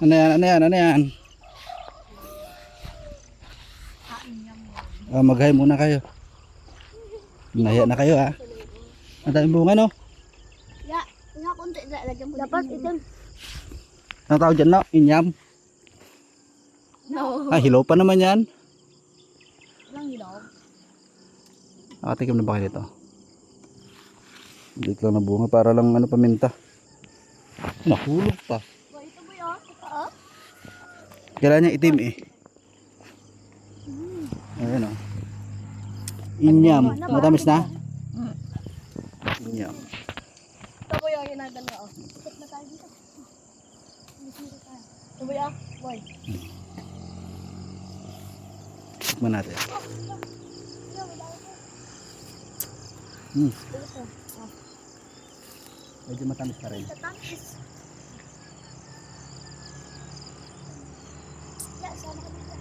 Ano yan? Ano yan? Ano yan? Ah, maghay muna kayo. Naya na kayo ha. Ang daming bunga no? Ya, nga konti lagyan mo. Dapat itim. Ang tawag dyan no? Inyam. No. Ah, hilaw pa naman yan. Lang ilaw. Nakatikim na ba kayo dito? Hindi lang na bunga para lang ano paminta. Nahulog pa. Ba ito ba yun? Ito ah. Kailangan niya itim eh. Ayan o. Inyam. Matamis na? Inyam. Ito ba yun yung nagdala oh. Ikot na tayo dito. Ito ba yun? Boy. Tikman natin. Hmm. Medyo matamis na rin. Tatamis. Ya, sama ka dito.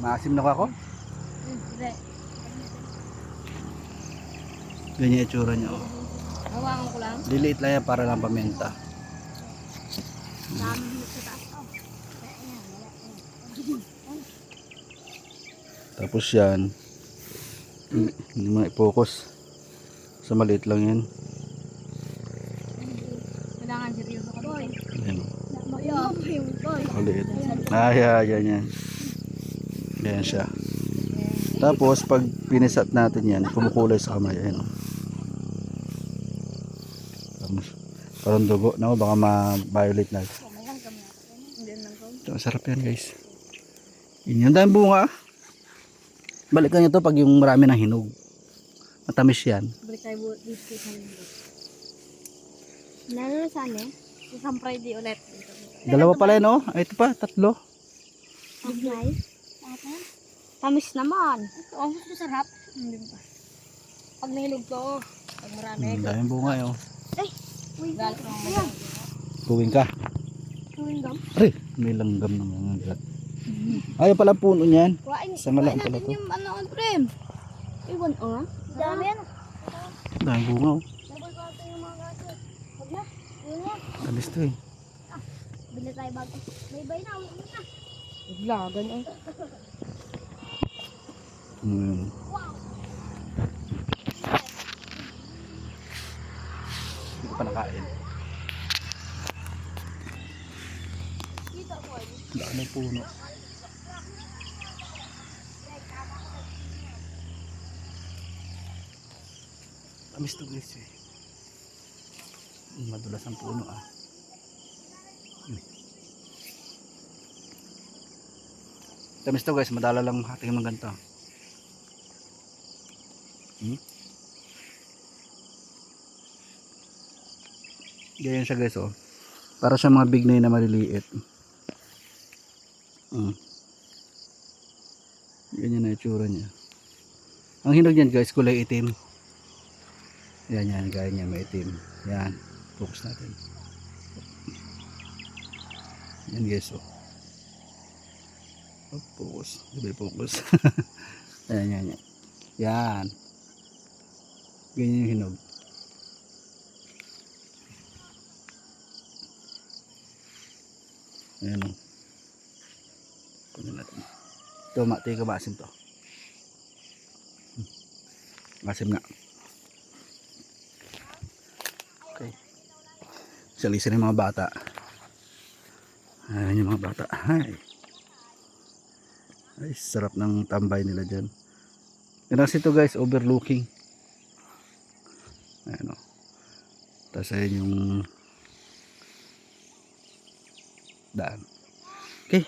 Maasim na ako. Hindi. Ganyan itsura niya. Oh. Hawakan ko lang. Liliit lang yan para lang. Dami sa taas. Oh. Tapos yan. Hindi mo i-focus. Sa maliit lang yan. Kailangan seryoso ka boy. Ayan. Maliit. Ah, yeah, yan yan. Ganyan siya. Tapos pag pinisat natin yan, kumukulay sa kamay. Ayan. oh. Parang dugo. Naku, baka ma-violet na. Ito, masarap yan guys. Yun yung dahil bunga. Balikan nyo to pag yung marami ng hinog. Matamis yan. Balik tayo dito sa linggo. Lalo na saan eh? Isang Friday ulit. Dalawa pala yun. Ay, ito pa, tatlo. Okay. Tamis naman. Ito, ang. Hindi ba? Pag nahilog to, pag marami. Hmm, daming bunga eh, oh. Ay, uy, galit mo. Tuwing ka. Chewing gum. Ay, may langgam ng mga gat. Ayaw pala puno niyan. Kuhain. Sa malang pala to. yung ano, ang prem. Iwan, oh. Dami yan. Daming bunga oh. Huwag na. Yun na. Tamis to eh. Bili tayo bago. Bay na. Uwi na. Naglagan ay. Hmm. Hindi ko pa nakain. Daan ng puno. Tamis to guys eh. Madulas ang puno ah. Tamis to guys, madala lang hating ng ganito. Hmm? Ganyan siya guys oh. Para sa mga bignay na maliliit. Hmm. Ganyan na itsura niya. Ang hinog niyan guys, kulay itim. Yan yan, gaya niya may itim. Yan, focus natin. Yan guys oh. Oh, focus. Sabi focus. yan, yan, yan. Yan. Ganyan yung hinog. Ayan o. Kunin natin. Ito, ma, tiga maasim to. Hmm. Maasim nga. Okay. Salisin yung mga bata. Ayan yung mga bata. Hi. Ay, sarap ng tambay nila dyan. Yan ito guys, overlooking. Ayan o. Tapos yung daan.